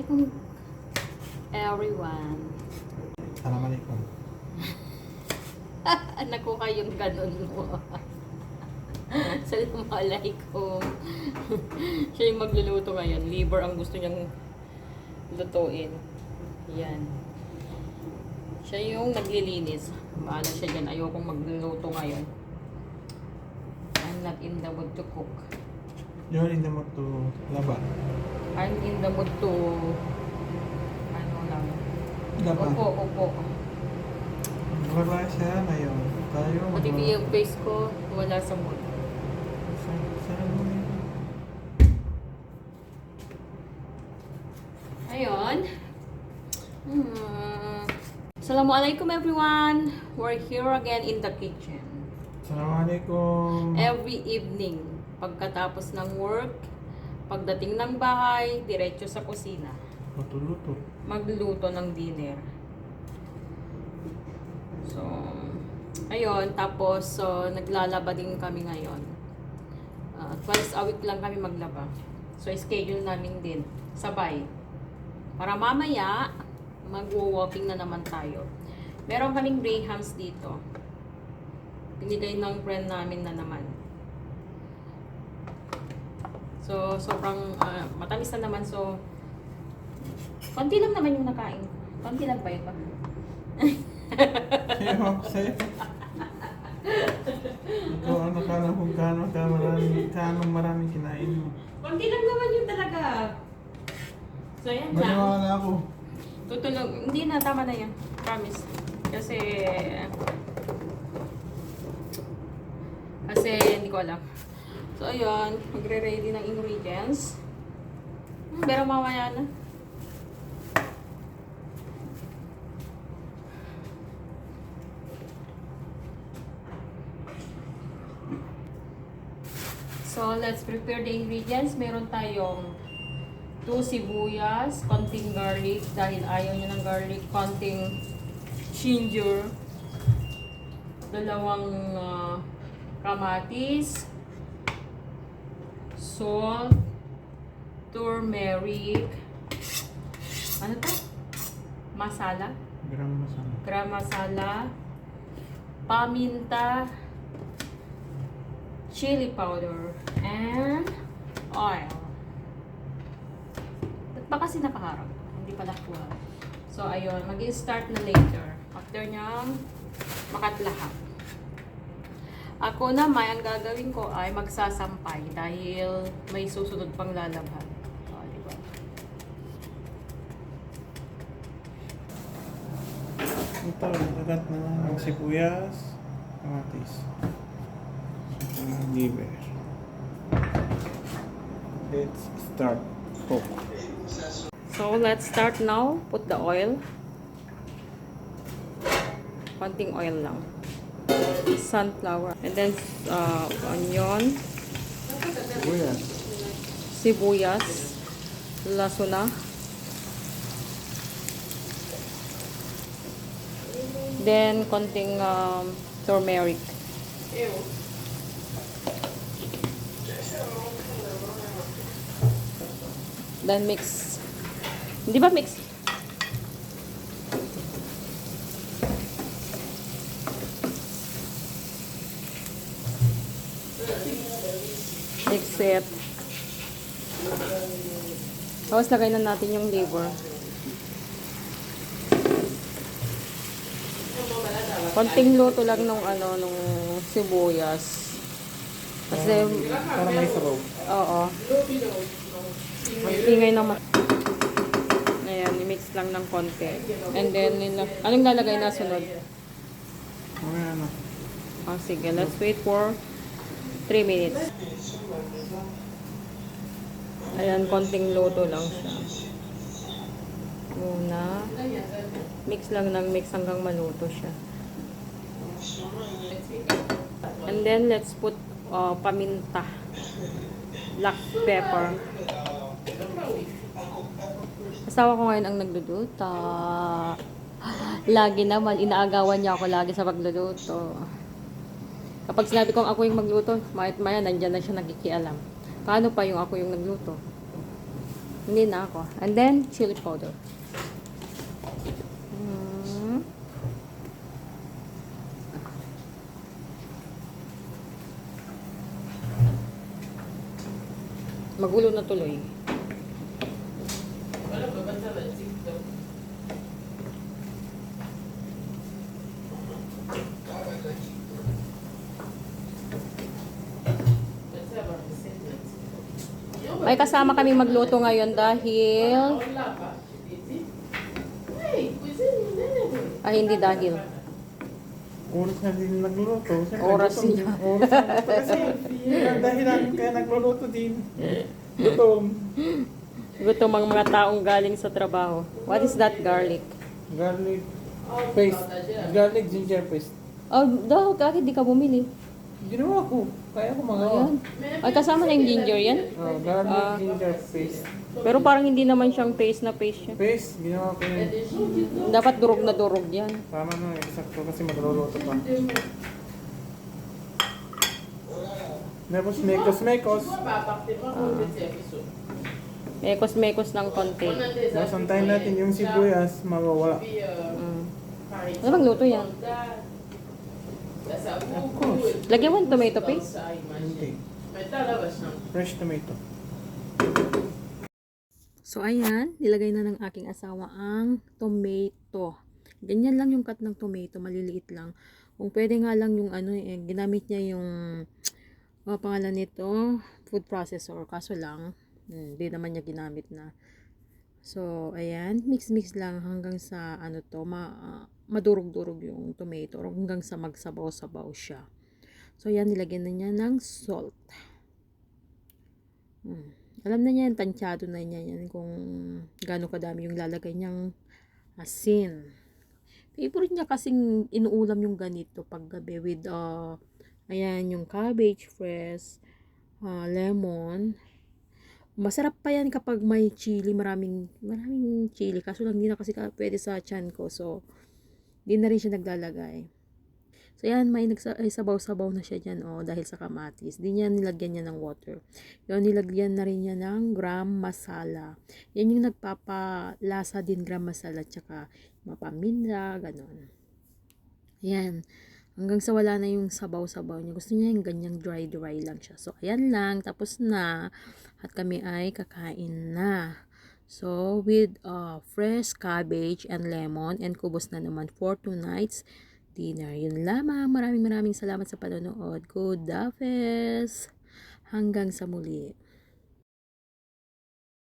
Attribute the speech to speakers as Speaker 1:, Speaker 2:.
Speaker 1: Assalamualaikum everyone.
Speaker 2: Assalamualaikum.
Speaker 1: Nakuha yung ganun mo. Assalamualaikum. Siya yung magluluto ngayon. Liver ang gusto niyang lutuin. Yan. Siya yung naglilinis. Bahala siya dyan. Ayokong magluluto ngayon. I'm not in the mood to cook.
Speaker 2: You're in the mood to laba.
Speaker 1: I'm in the mood to ano lang.
Speaker 2: Laba.
Speaker 1: Opo, opo.
Speaker 2: Wala siya ngayon. Tayo.
Speaker 1: Pati yung face ko, wala sa mood. Ayun. Hmm. Assalamualaikum everyone. We're here again in the kitchen.
Speaker 2: Assalamualaikum.
Speaker 1: Every evening, pagkatapos ng work, pagdating ng bahay, diretso sa kusina.
Speaker 2: Luto-luto.
Speaker 1: Magluto ng dinner. So, ayun. Tapos, so, naglalaba din kami ngayon. Ah, twice a week lang kami maglaba. So, schedule namin din. Sabay. Para mamaya, mag-walking na naman tayo. Meron kaming Grahams dito. Binigay ng friend namin na naman. So, sobrang ah, matamis na naman. So, konti lang naman yung nakain. Konti lang ba ito?
Speaker 2: Sa'yo, sa'yo. Ikaw ano ka na kung gaano ka marami, gaano maraming kinain mo.
Speaker 1: Konti lang naman yung talaga. So, yan lang.
Speaker 2: Maniwala ako.
Speaker 1: Tutulog. Hindi na, tama na yan. Promise. Kasi, kasi hindi ko alam. So, ayun. Magre-ready ng ingredients. Hmm, pero mamaya na. So, let's prepare the ingredients. Meron tayong 2 sibuyas, konting garlic dahil ayaw niya ng garlic, konting ginger, dalawang ah, kamatis, salt, turmeric, ano to? Masala,
Speaker 2: Gram masama.
Speaker 1: gram masala, paminta, chili powder, and oil. Ba't ba kasi nakaharap? Hindi pala kuha. So, ayun. mag start na later. After niyang makatlahat. Ako naman, ang gagawin ko ay magsasampay dahil may susunod pang lalabhan. O, di ba?
Speaker 2: Ito, lagat na lang ang sibuyas, kamatis. Liver. Let's start cook.
Speaker 1: So, let's start now. Put the oil. Konting oil lang. Sunflower. And then, uh, onion,
Speaker 2: Sibuyas.
Speaker 1: sibuyas, lasuna. Then, konting um, turmeric. Then mix. Hindi ba mix? It. Tapos lagay na natin yung liver. Konting luto lang nung ano, nung sibuyas. Kasi,
Speaker 2: Para may sabaw.
Speaker 1: oo. Ingay naman. Ayan, i-mix lang ng konti. And then, nila, anong lalagay na sunod?
Speaker 2: Mamaya na.
Speaker 1: Oh, sige, let's wait for 3 minutes. Ayan, konting luto lang siya. Muna. Mix lang ng mix hanggang maluto siya. And then, let's put uh, paminta. Black pepper. Asawa ko ngayon ang nagluluto. Lagi naman, inaagawan niya ako lagi sa pagluluto. Kapag sinabi kong ako yung magluto, mayat maya, nandyan na siya nagkikialam. Paano pa yung ako yung nagluto? Hindi na ako. And then, chili powder. Mm. Magulo na tuloy.
Speaker 3: Wala ba ba sa TikTok? Basta ba sa TikTok?
Speaker 1: May kasama kami magluto ngayon dahil...
Speaker 3: Ba? Hindi.
Speaker 1: Dahil.
Speaker 2: Oras na din nagluluto. Siyempre,
Speaker 1: Oras
Speaker 2: gutom
Speaker 1: niya.
Speaker 2: din. Oras na ito kasi. Ang dahilan kaya nagluluto din. Gutom.
Speaker 1: Gutom ang mga taong galing sa trabaho. What is that garlic?
Speaker 2: Garlic paste. Garlic ginger paste.
Speaker 1: Oh, daw, bakit di ka bumili?
Speaker 2: Ginawa ko. Kaya ko magawa.
Speaker 1: Ayan. Ay, kasama na yung ginger yan?
Speaker 2: Oh, garlic
Speaker 1: Ah.
Speaker 2: ginger paste.
Speaker 1: Pero parang hindi naman siyang paste na paste siya.
Speaker 2: Paste, ginawa ko yun.
Speaker 1: Dapat durog na durog yan.
Speaker 2: Tama na, eksakto kasi magluluto pa. Tapos mekos mekos.
Speaker 1: Mekos-mekos ng konti.
Speaker 2: Tapos antayin natin yung sibuyas, mawawala.
Speaker 1: Mm. Ano bang luto yan?
Speaker 2: Of course.
Speaker 1: Lagyan mo ng tomato paste?
Speaker 2: Hindi. Fresh tomato.
Speaker 1: So, ayan. Nilagay na ng aking asawa ang tomato. Ganyan lang yung cut ng tomato. Maliliit lang. Kung pwede nga lang yung ano eh, ginamit niya yung ano pangalan nito, food processor. Kaso lang, hindi naman niya ginamit na. So, ayan. Mix-mix lang hanggang sa ano to, ma, madurog-durog yung tomato. Hanggang sa magsabaw-sabaw siya. So, ayan. Nilagyan na niya ng salt. Hmm. Alam na niya yan, tansyado na niya yan kung gaano kadami yung lalagay niyang asin. Favorite niya kasing inuulam yung ganito paggabi with, uh, ayan, yung cabbage, fresh, uh, lemon. Masarap pa yan kapag may chili, maraming, maraming chili. Kaso lang, hindi na kasi ka- pwede sa chan ko. So, hindi na rin siya naglalagay. So, yan, may nagsa- ay, sabaw-sabaw na siya dyan, oh, dahil sa kamatis. Di niya nilagyan niya ng water. Yun, nilagyan na rin niya ng gram masala. Yan yung nagpapalasa din gram masala, tsaka mapaminda, ganon. Yan. Hanggang sa wala na yung sabaw-sabaw niya. Gusto niya yung ganyang dry-dry lang siya. So, ayan lang. Tapos na. At kami ay kakain na. So, with uh, fresh cabbage and lemon and kubos na naman for tonight's dinner. Yun lamang. Maraming maraming salamat sa panonood. Good Dafes! Hanggang sa muli.